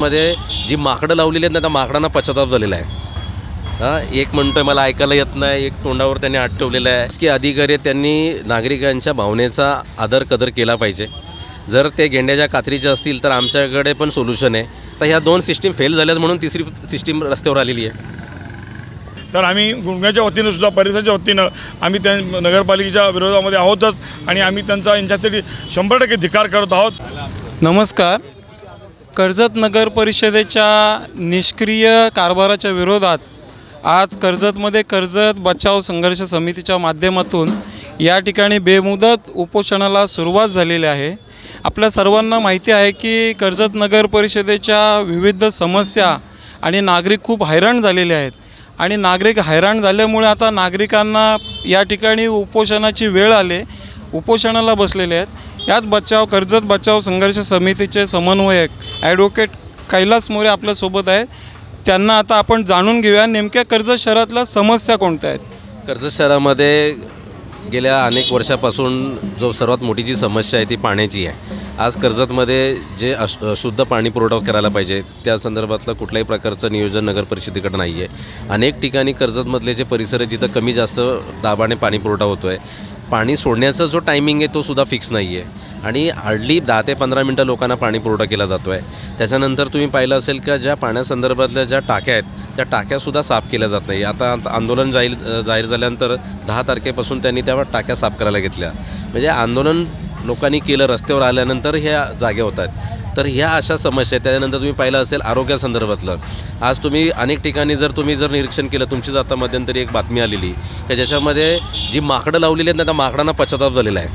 मध्ये जी माकडं लावलेली आहेत ना त्या माकडांना पश्चाताप झालेला आहे. हां एक म्हणतोय मला ऐकायला येत नाही एक तोंडावर त्यांनी हात ठेवलेला आहे. की अधिकारी त्यांनी नागरिकांच्या भावनेचा आदर कदर केला पाहिजे. जर ते गेंड्याच्या कात्रीचे असतील तर आमच्याकडे पण सोल्युशन आहे. तर ह्या दोन सिस्टीम फेल झाल्यात म्हणून तिसरी सिस्टीम रस्त्यावर आलेली आहे. तर आम्ही गुंडण्याच्या वतीनं सुद्धा परिसराच्या वतीनं आम्ही त्या नगरपालिकेच्या विरोधामध्ये आहोतच आणि आम्ही त्यांचा यांच्यासाठी शंभर टक्के धिकार करत आहोत. नमस्कार. कर्जत नगर परिषदेच्या निष्क्रिय कारभाराच्या विरोधात आज कर्जतमध्ये कर्जत बचाव संघर्ष समितीच्या माध्यमातून या ठिकाणी बेमुदत उपोषणाला सुरुवात झालेली आहे. आपल्या सर्वांना माहिती आहे की कर्जत नगर परिषदेच्या विविध समस्या आणि नागरिक खूप हैराण झालेले आहेत. आणि नागरिक हैराण झाल्यामुळे आता नागरिकांना या ठिकाणी उपोषणाची वेळ आले उपोषणाला बसलेले आहेत. यात बचाव कर्जत बचाव संघर्ष समितीचे समन्वयक ॲडव्होकेट कैलास मोरे आपल्यासोबत आहेत. त्यांना आता आपण जाणून घेऊया नेमक्या कर्जत शहरातल्या समस्या कोणत्या आहेत? कर्जत शहरामध्ये गेल्या अनेक वर्षापासून जो सर्वात मोठी जी समस्या आहे ती पाण्याची आहे. आज कर्जतमध्ये जे अश शुद्ध पाणी पुरवठा करायला पाहिजे त्या संदर्भातलं कुठल्याही प्रकारचं नियोजन नगर परिषदेकडं नाही आहे अनेक ठिकाणी कर्जतमधले जे परिसर आहे जिथं कमी जास्त दाबाने पाणी पुरवठा होतो आहे पाणी सोडण्याचा जो टायमिंग आहे तो सुद्धा फिक्स नाही आहे आणि हार्डली दहा ते पंधरा मिनटं लोकांना पाणी पुरवठा केला जातो आहे त्याच्यानंतर तुम्ही पाहिलं असेल का ज्या पाण्यासंदर्भातल्या ज्या टाक्या आहेत त्या टाक्यासुद्धा साफ केल्या जात नाही. आता आंदोलन जाहीर जाहीर झाल्यानंतर दहा तारखेपासून त्यांनी त्या टाक्या साफ करायला घेतल्या. म्हणजे आंदोलन लोकांनी केलं रस्त्यावर आल्यानंतर ह्या जाग्या होत आहेत. तर ह्या अशा समस्या आहेत. त्याच्यानंतर तुम्ही पाहिलं असेल आरोग्यासंदर्भातलं आज तुम्ही अनेक ठिकाणी जर तुम्ही जर निरीक्षण केलं तुमचीच आता मध्यंतरी एक बातमी आलेली की ज्याच्यामध्ये जी माकडं लावलेली आहेत ना त्या माकडांना पश्चाताप झालेला आहे.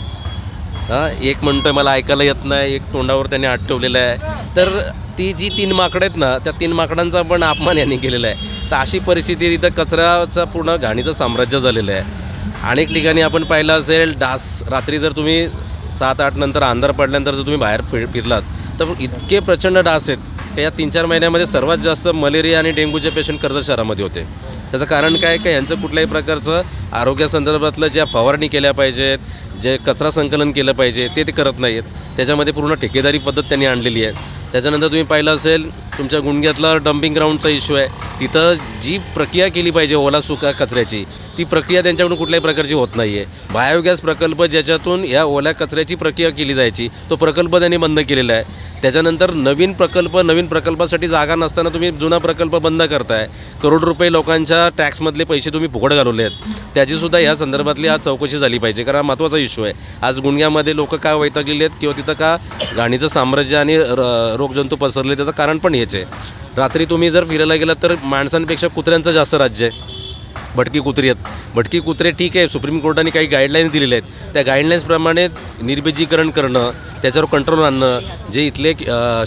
हां एक म्हणतोय मला ऐकायला येत नाही. एक तोंडावर त्याने हात ठेवलेला आहे. तर ती जी तीन माकडं आहेत ना त्या तीन माकडांचा पण अपमान यांनी केलेला आहे. तर अशी परिस्थिती तिथं कचऱ्याचा पूर्ण घाणीचं साम्राज्य झालेलं आहे. अनेक ठिकाणी आपण पाहिलं असेल डास रात्री जर तुम्ही सात आठ नंतर अंधार पडल्यानंतर जर तुम्ही बाहेर फिर फिरलात तर इतके प्रचंड डास आहेत की या तीन चार महिन्यामध्ये सर्वात जास्त मलेरिया आणि डेंग्यूचे पेशंट कर्जत शहरामध्ये होते. त्याचं कारण काय? का यांचं कुठल्याही प्रकारचं आरोग्यासंदर्भातलं ज्या फवारणी केल्या पाहिजेत जे कचरा संकलन केलं पाहिजे ते ते करत नाही आहेत त्याच्यामध्ये पूर्ण ठेकेदारी पद्धत त्यांनी आणलेली आहे. त्याच्यानंतर तुम्ही पाहिलं असेल तुमच्या गुणग्यातला डम्पिंग ग्राउंडचा इश्यू आहे. तिथं जी प्रक्रिया केली पाहिजे ओला सुका कचऱ्याची ती प्रक्रिया त्यांच्याकडून कुठल्याही प्रकारची होत नाही आहे बायोगॅस प्रकल्प ज्याच्यातून या ओल्या कचऱ्याची प्रक्रिया केली जायची तो प्रकल्प त्यांनी बंद केलेला आहे. त्याच्यानंतर नवीन प्रकल्प नवीन प्रकल्पासाठी जागा नसताना तुम्ही जुना प्रकल्प बंद करताय. करोड रुपये लोकांच्या टॅक्समधले पैसे तुम्ही फुकट घालवले आहेत. त्याचीसुद्धा या संदर्भातली आज चौकशी झाली पाहिजे कारण हा महत्त्वाचा इश्यू आहे. आज गुणग्यामध्ये लोक का वैतागलेले आहेत किंवा तिथं का घाणीचं साम्राज्य आणि र- रोगजंतू पसरले त्याचं कारण पण हे आहे रात्री तुम्ही जर फिरायला गेलात तर माणसांपेक्षा कुत्र्यांचं जास्त राज्य आहे. भटकी कुत्री आहेत. भटकी कुत्रे ठीक आहे सुप्रीम कोर्टाने काही गाईडलाईन्स दिलेल्या आहेत. त्या गाईडलाईन्सप्रमाणे निर्बीजीकरण करणं त्याच्यावर कंट्रोल आणणं जे इथले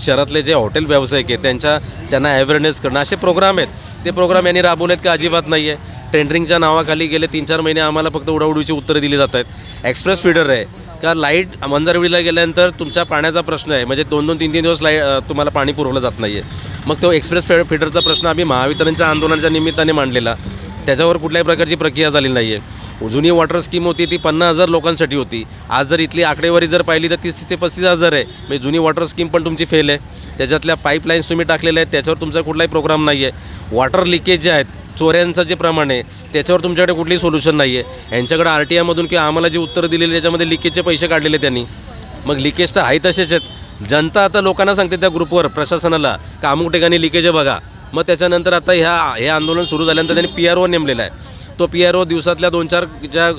शहरातले जे हॉटेल व्यावसायिक आहेत त्यांच्या त्यांना अवेअरनेस करणं असे प्रोग्राम आहेत. ते प्रोग्राम यांनी राबवलेत का अजिबात नाही आहे टेंडरिंगच्या नावाखाली गेले तीन चार महिने आम्हाला फक्त उडाउडीची उत्तरं दिली जात आहेत. एक्सप्रेस फीडर आहे. का लाइट मंदारवडीला गेल्यानंतर तुमच्या पाण्याचा प्रश्न आहे. म्हणजे दोन दोन तीन तीन दिवस लाइट तुम्हाला पाणी पुरवलं जात नाही आहे मग तो एक्सप्रेस फे फीडरचा प्रश्न आम्ही महावितरणच्या आंदोलनाच्या निमित्ताने मांडलेला. त्याच्यावर कुठल्याही प्रकारची प्रक्रिया झाली नाही आहे जुनी वॉटर स्कीम होती ती पन्नास हजार लोकांसाठी होती. आज जर इथली आकडेवारी जर पाहिली तर तीस ते पस्तीस हजार आहे. म्हणजे जुनी वॉटर स्कीम पण तुमची फेल आहे. त्याच्यातल्या पाईपलाईन्स तुम्ही टाकलेल्या आहेत त्याच्यावर तुमचा कुठलाही प्रोग्राम नाही आहे वॉटर लिकेज जे आहेत चोऱ्यांचं जे प्रमाण आहे त्याच्यावर तुमच्याकडे कुठलीही सोल्युशन नाही आहे यांच्याकडे आर टी आयमधून किंवा आम्हाला जे उत्तरं दिलेली त्याच्यामध्ये लिकेजचे पैसे काढलेले त्यांनी. मग लिकेज तर आहे तसेच आहेत. जनता आता लोकांना सांगते त्या ग्रुपवर प्रशासनाला का अमुक ठिकाणी लिकेज आहे बघा. मग त्याच्यानंतर आता ह्या हे आंदोलन सुरू झाल्यानंतर त्यांनी पी आर ओ नेमलेला आहे. तो पी आर ओ दिवसातल्या दोन चार ज्या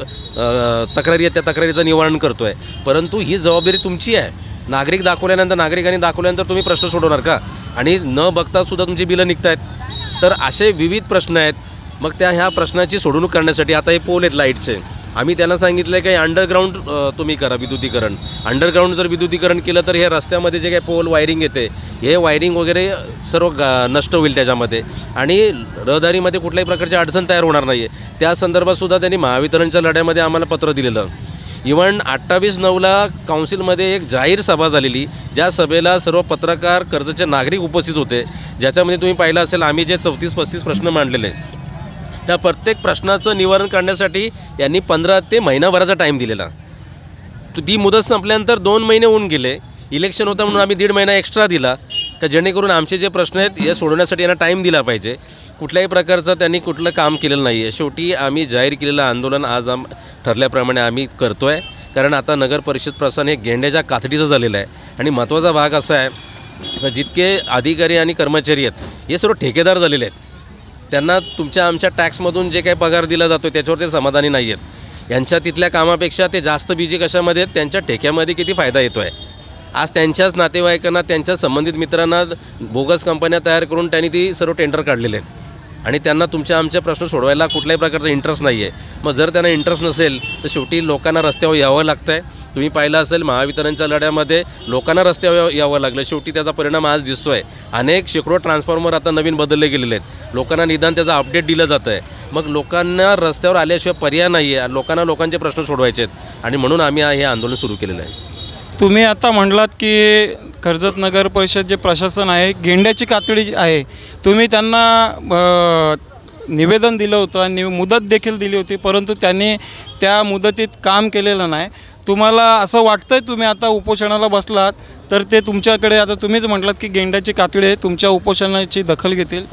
तक्रारी आहेत त्या तक्रारीचं निवारण करतो आहे परंतु ही जबाबदारी तुमची आहे. नागरिक दाखवल्यानंतर नागरिकांनी दाखवल्यानंतर तुम्ही प्रश्न सोडवणार का? आणि न बघता सुद्धा तुमची बिलं निघत आहेत तर असे विविध प्रश्न आहेत. मग त्या ह्या प्रश्नाची सोडवणूक करण्यासाठी आता हे पोल आहेत लाईटचे. आम्ही त्यांना सांगितलं आहे की अंडरग्राऊंड तुम्ही करा विद्युतीकरण. अंडरग्राऊंड जर विद्युतीकरण केलं तर हे रस्त्यामध्ये जे काही पोल वायरिंग येते हे वायरिंग वगैरे सर्व गा नष्ट होईल त्याच्यामध्ये. आणि रहदारीमध्ये कुठल्याही प्रकारची अडचण तयार होणार नाही आहे त्या संदर्भातसुद्धा त्यांनी महावितरणच्या लढ्यामध्ये आम्हाला पत्र दिलेलं. इवन अठ्ठावीस नऊला काउन्सिलमध्ये एक जाहीर सभा झालेली ज्या सभेला सर्व पत्रकार कर्जचे नागरिक उपस्थित होते. ज्याच्यामध्ये तुम्ही पाहिलं असेल आम्ही जे चौतीस पस्तीस प्रश्न मांडलेले. त्या प्रत्येक प्रश्नाचं निवारण करण्यासाठी यांनी पंधरा ते महिनाभराचा टाईम दिलेला. तो ती मुदत संपल्यानंतर दोन महिने होऊन गेले. इलेक्शन होतं म्हणून आम्ही दीड महिना एक्स्ट्रा दिला. का जेणेकरून आमचे जे प्रश्न आहेत हे सोडवण्यासाठी यांना टाईम दिला पाहिजे. कुठल्याही प्रकारचं त्यांनी कुठलं काम केलेलं नाही आहे शेवटी आम्ही जाहीर केलेलं आंदोलन आज आम ठरल्याप्रमाणे आम्ही करतो आहे कारण आता नगर परिषद प्रशासन हे गेंड्याच्या कातडीचं झालेलं आहे. आणि महत्त्वाचा भाग असा आहे का जितके अधिकारी आणि कर्मचारी आहेत हे सर्व ठेकेदार झालेले आहेत. त्यांना तुमच्या आमच्या टॅक्समधून जे काही पगार दिला जातो त्याच्यावर ते समाधानी नाही आहेत. यांच्या तिथल्या कामापेक्षा ते जास्त बिजी कशामध्ये आहेत त्यांच्या ठेक्यामध्ये किती फायदा येतो आहे आज त्यांच्याच नातेवाईकांना त्यांच्या संबंधित मित्रांना बोगस कंपन्या तयार करून त्यांनी ती सर्व टेंडर काढलेले आहेत. आणि त्यांना तुमच्या आमचे प्रश्न सोडवायला कुठल्याही प्रकारचा इंटरेस्ट नाही आहे मग जर त्यांना इंटरेस्ट नसेल तर शेवटी लोकांना रस्त्यावर यावं लागतं आहे तुम्ही पाहिलं असेल महावितरणच्या लढ्यामध्ये लोकांना रस्त्यावर यावं- यावं लागलं. शेवटी त्याचा परिणाम आज दिसतो आहे अनेक शेकडो ट्रान्सफॉर्मर आता नवीन बदलले गेलेले आहेत. लोकांना निदान त्याचा अपडेट दिलं जातं आहे मग लोकांना रस्त्यावर आल्याशिवाय पर्याय नाही आहे लोकांना लोकांचे प्रश्न सोडवायचे आहेत. आणि म्हणून आम्ही हे आंदोलन सुरू केलेलं आहे. तुम्ही आता म्हणलात की कर्जत नगर परिषद जे प्रशासन आहे गेंड्याची कातडी जी आहे. तुम्ही त्यांना निवेदन दिलं होतं आणि मुदत देखील दिली होती परंतु त्यांनी त्या मुदतीत काम केलेलं नाही. तुम्हाला असं वाटतंय तुम्ही आता उपोषणाला बसलात तर ते तुमच्याकडे आता तुम्हीच म्हटलात की गेंड्याची कातडी आहे तुमच्या उपोषणाची दखल घेतील?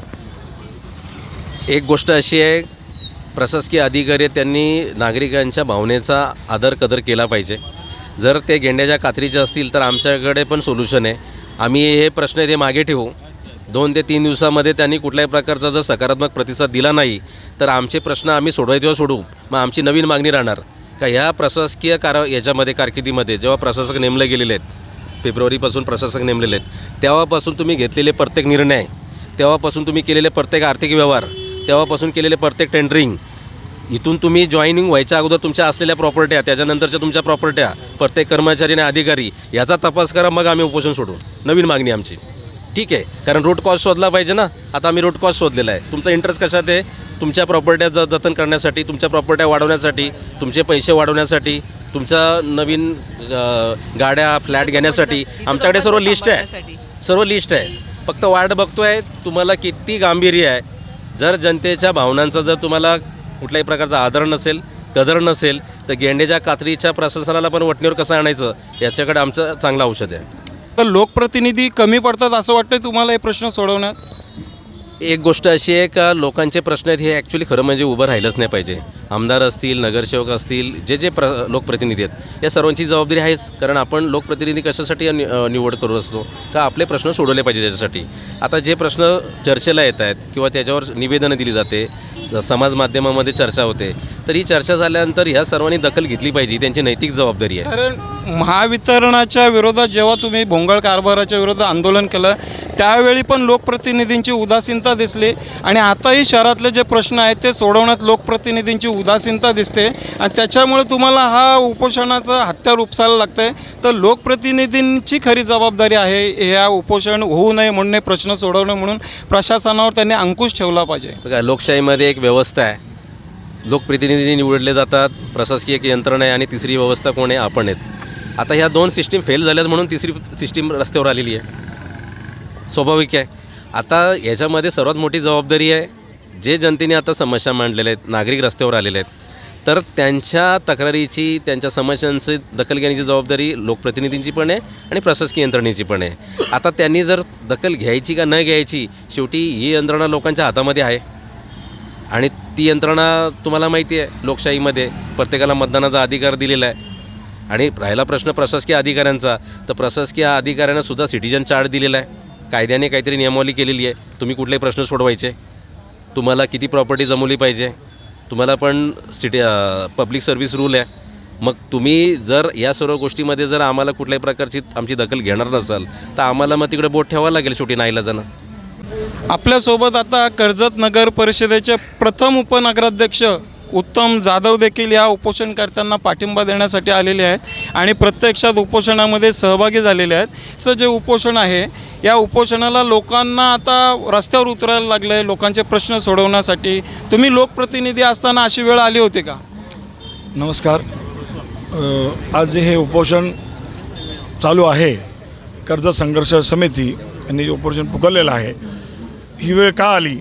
एक गोष्ट अशी आहे प्रशासकीय अधिकारी त्यांनी नागरिकांच्या भावनेचा आदर कदर केला पाहिजे. जर ते गेंड्याच्या कात्रीचे असतील तर आमच्याकडे पण सोल्युशन आहे. आम्ही हे प्रश्न ते मागे ठेवू. दोन ते तीन दिवसामध्ये त्यांनी कुठल्याही प्रकारचा जर सकारात्मक प्रतिसाद दिला नाही तर आमचे प्रश्न आम्ही सोडवायचे सोडू मग आमची नवीन मागणी राहणार. का ह्या प्रशासकीय कार याच्यामध्ये कारकिर्दीमध्ये जेव्हा प्रशासक नेमले गेलेले आहेत फेब्रुवारीपासून प्रशासक नेमलेले आहेत तेव्हापासून तुम्ही घेतलेले प्रत्येक निर्णय तेव्हापासून तुम्ही केलेले प्रत्येक आर्थिक व्यवहार तेव्हापासून केलेले प्रत्येक टेंडरिंग इथून तुम्ही जॉईनिंग व्हायच्या अगोदर तुमच्या असलेल्या प्रॉपर्ट्या त्याच्यानंतरच्या तुमच्या प्रॉपर्ट्या प्रत्येक कर्मचारी आणि अधिकारी याचा तपास करा मग आम्ही उपोषण सोडू नवीन मागणी आमची. ठीक आहे? कारण रूट कॉस्ट शोधला पाहिजे ना? आता आम्ही रूट कॉस्ट शोधलेला आहे. तुमचा इंटरेस्ट कशात आहे? तुमच्या प्रॉपर्ट्या ज जतन करण्यासाठी तुमच्या प्रॉपर्ट्या वाढवण्यासाठी तुमचे पैसे वाढवण्यासाठी तुमच्या नवीन गाड्या फ्लॅट घेण्यासाठी. आमच्याकडे सर्व लिस्ट आहे. सर्व लिस्ट आहे. फक्त वाट बघतोय तुम्हाला किती गांभीर्य आहे. जर जनतेच्या भावनांचा जर तुम्हाला कुठल्याही प्रकारचा आदर नसेल कदर नसेल तर गेंडेच्या कात्रीच्या प्रशासनाला पण वटणीवर कसं आणायचं? याच्याकडे आमचं चांगलं औषध आहे. तर लोकप्रतिनिधी कमी पडतात असं वाटतंय तुम्हाला हे प्रश्न सोडवण्यात? एक गोष्ट अशी आहे का लोकांचे प्रश्न आहेत हे ॲक्च्युली खरं म्हणजे उभं राहिलंच नाही पाहिजे. आमदार असतील नगरसेवक असतील जे जे प्र लोकप्रतिनिधी आहेत या सर्वांची जबाबदारी आहेच. कारण आपण लोकप्रतिनिधी कशासाठी नि निवड करू असतो? का आपले प्रश्न सोडवले पाहिजे त्याच्यासाठी? आता जे प्रश्न चर्चेला येत आहेत किंवा त्याच्यावर निवेदनं दिली जाते स समाज माध्यमामध्ये चर्चा होते तर ही चर्चा झाल्यानंतर ह्या सर्वांनी दखल घेतली पाहिजे त्यांची नैतिक जबाबदारी आहे. कारण महावितरणाच्या विरोधात जेव्हा तुम्ही भोंगळ कारभाराच्या विरोधात आंदोलन केलं त्यावेळी पण लोकप्रतिनिधींची उदासीनता दिसली. आणि आताही शहरातले जे प्रश्न आहेत ते सोडवण्यात लोकप्रतिनिधींची उदासीनता दिसते. आणि त्याच्यामुळे तुम्हाला हा उपोषणाचं हत्यार उपसायला लागतं आहे तर लोकप्रतिनिधींची खरी जबाबदारी आहे या उपोषण होऊ नये म्हणून प्रश्न सोडवणे म्हणून प्रशासनावर त्यांनी अंकुश ठेवला पाहिजे. बघा लोकशाहीमध्ये एक व्यवस्था आहे. लोकप्रतिनिधी निवडले जातात प्रशासकीय एक यंत्रणा आहे आणि तिसरी व्यवस्था कोण आहे? आपण आहेत. आता ह्या दोन सिस्टीम फेल झाल्यात म्हणून तिसरी सिस्टीम रस्त्यावर आलेली आहे. स्वाभाविक आहे. आता याच्यामध्ये सर्वात मोठी जबाबदारी आहे जे जनतेने आता समस्या मांडलेल्या आहेत नागरिक रस्त्यावर आलेले आहेत तर त्यांच्या तक्रारीची त्यांच्या समस्यांची दखल घेण्याची जबाबदारी लोकप्रतिनिधींची पण आहे आणि प्रशासकीय यंत्रणेची पण आहे. आता त्यांनी जर दखल घ्यायची का न घ्यायची शेवटी ही यंत्रणा लोकांच्या हातामध्ये आहे. आणि ती यंत्रणा तुम्हाला माहिती आहे लोकशाहीमध्ये प्रत्येकाला मतदानाचा अधिकार दिलेला आहे. आणि राहिला प्रश्न प्रशासकीय अधिकाऱ्यांचा तर प्रशासकीय अधिकाऱ्यांना सुद्धा सिटिजन चार्ट दिलेला आहे. कायद्याने काहीतरी नियमावली केलेली आहे. तुम्ही कुठले प्रश्न सोडवायचे? तुम्हाला किती प्रॉपर्टी जमवली पाहिजे? तुम्हाला पण सिटी पब्लिक सर्व्हिस रूल आहे. मग तुम्ही जर या सर्व गोष्टीमध्ये जर आम्हाला कुठल्याही प्रकारची आमची दखल घेणार नसाल तर आम्हाला मग तिकडे बोट ठेवावं लागेल शेवटी नाईला जाणं. आपल्यासोबत आता कर्जत नगर परिषदेचे प्रथम उपनगराध्यक्ष उत्तम जाधव देखील या उपोषणकर्त्यांना पाठिंबा देण्यासाठी आलेले आहेत आणि प्रत्यक्षात उपोषणामध्ये सहभागी झालेले आहेत. चं जे उपोषण आहे या उपोषणाला लोकांना आता रस्त्यावर उतरायला लागलं आहे लोकांचे प्रश्न सोडवण्यासाठी. तुम्ही लोकप्रतिनिधी असताना अशी वेळ आली होती का? नमस्कार. आज हे उपोषण चालू आहे कर्ज संघर्ष समिती यांनी जे उपोषण पुकारलेलं आहे ही वेळ का आली?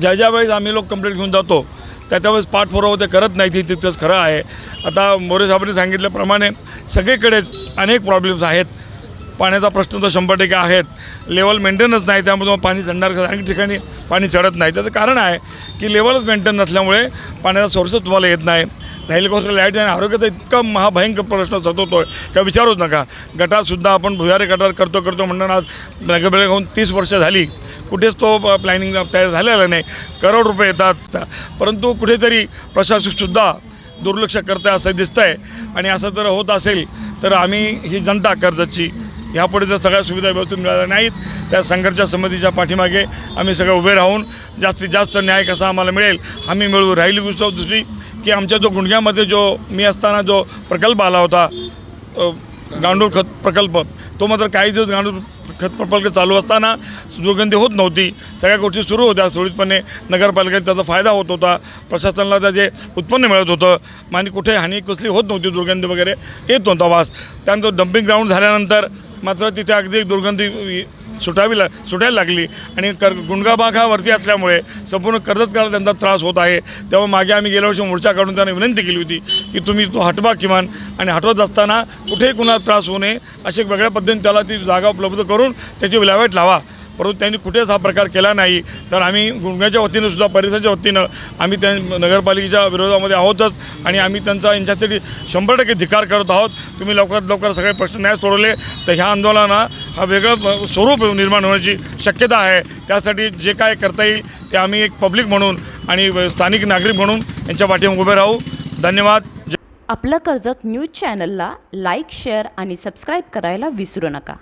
ज्या ज्या वेळेस आम्ही लोक कंप्लेंट घेऊन जातो त्या त्यावेळेस पाठपुरावा ते करत नाही ते तितकंच खरं आहे. आता मोरे साहेबांनी सांगितल्याप्रमाणे सगळीकडेच अनेक प्रॉब्लेम्स आहेत. पाण्याचा प्रश्न तर शंभर टक्के आहेत. लेवल मेंटेनच नाही त्यामुळे पाणी चढणार अनेक ठिकाणी पाणी चढत नाही. त्याचं कारण आहे की लेवलच मेंटेन नसल्यामुळे पाण्याचा सोर्सच तुम्हाला येत नाही. राहील गोष्ट लाइट आणि आरोग्याचा इतका महाभयंकर प्रश्न सतवतो आहे का विचारूच नका. गटारसुद्धा आपण भुयारे गटार करतो करतो म्हणणार आज नगरपालिका होऊन तीस वर्ष झाली. कुठेच तो प्लॅनिंग तयार झालेला नाही. करोड रुपये येतात. परंतु कुठेतरी प्रशासकसुद्धा दुर्लक्ष करत आहे असं दिसतं आहे आणि असं जर होत असेल तर आम्ही ही जनता कर्जाची ह्यापुढे जर सगळ्या सुविधा व्यवस्थित मिळाल्या नाहीत त्या संघर्ष समितीच्या पाठीमागे आम्ही सगळे उभे राहून जास्तीत जास्त न्याय कसा आम्हाला मिळेल आम्ही मिळवू. राहिली गोष्ट दुसरी की आमच्या जो गुंडग्यामध्ये जो मी असताना जो प्रकल्प आला होता गांडूळ खत प्रकल्प तो मात्र काही दिवस गांडूळ खत प्रकल्प चालू असताना दुर्गंधी होत नव्हती. सगळ्या गोष्टी सुरू होत्या. सुरळीतपणे नगरपालिकेत त्याचा फायदा होत होता. प्रशासनाला त्याचे उत्पन्न मिळत होतं. आणि कुठे हानी कसली होत नव्हती दुर्गंधी वगैरे येत नव्हता वास. त्यानंतर डम्पिंग ग्राउंड झाल्यानंतर मात्र तिथे अगदी दुर्गंधी सुटावी ला सुटायला लागली. आणि कर गुंडगाबाग हा वरती असल्यामुळे संपूर्ण कर्जतकाला त्यांचा त्रास होत आहे. तेव्हा मागे आम्ही गेल्या वर्षी मोर्चा काढून त्यांना विनंती केली होती की तुम्ही तो हटवा किमान आणि हटवत असताना कुठेही कुणाला त्रास होऊ नये अशा वेगळ्या पद्धतीने त्याला ती जागा उपलब्ध करून त्याची विल्हेवाट लावा. परंतु त्यांनी कुठेच हा प्रकार केला नाही. तर आम्ही गुंडग्याच्या वतीनं सुद्धा परिसराच्या वतीनं आम्ही त्या नगरपालिकेच्या विरोधामध्ये आहोतच आणि आम्ही त्यांचा यांच्यासाठी शंभर टक्के धिकार करत आहोत. तुम्ही लवकरात लवकर सगळे प्रश्न नाही सोडवले तर ह्या आंदोलनाला हा वेगळं स्वरूप निर्माण होण्याची शक्यता आहे. त्यासाठी जे काय करता येईल ते आम्ही एक पब्लिक म्हणून आणि स्थानिक नागरिक म्हणून यांच्या पाठीमागे उभे राहू. धन्यवाद. आपलं कर्जत न्यूज चॅनलला लाईक शेअर आणि सबस्क्राईब करायला विसरू नका.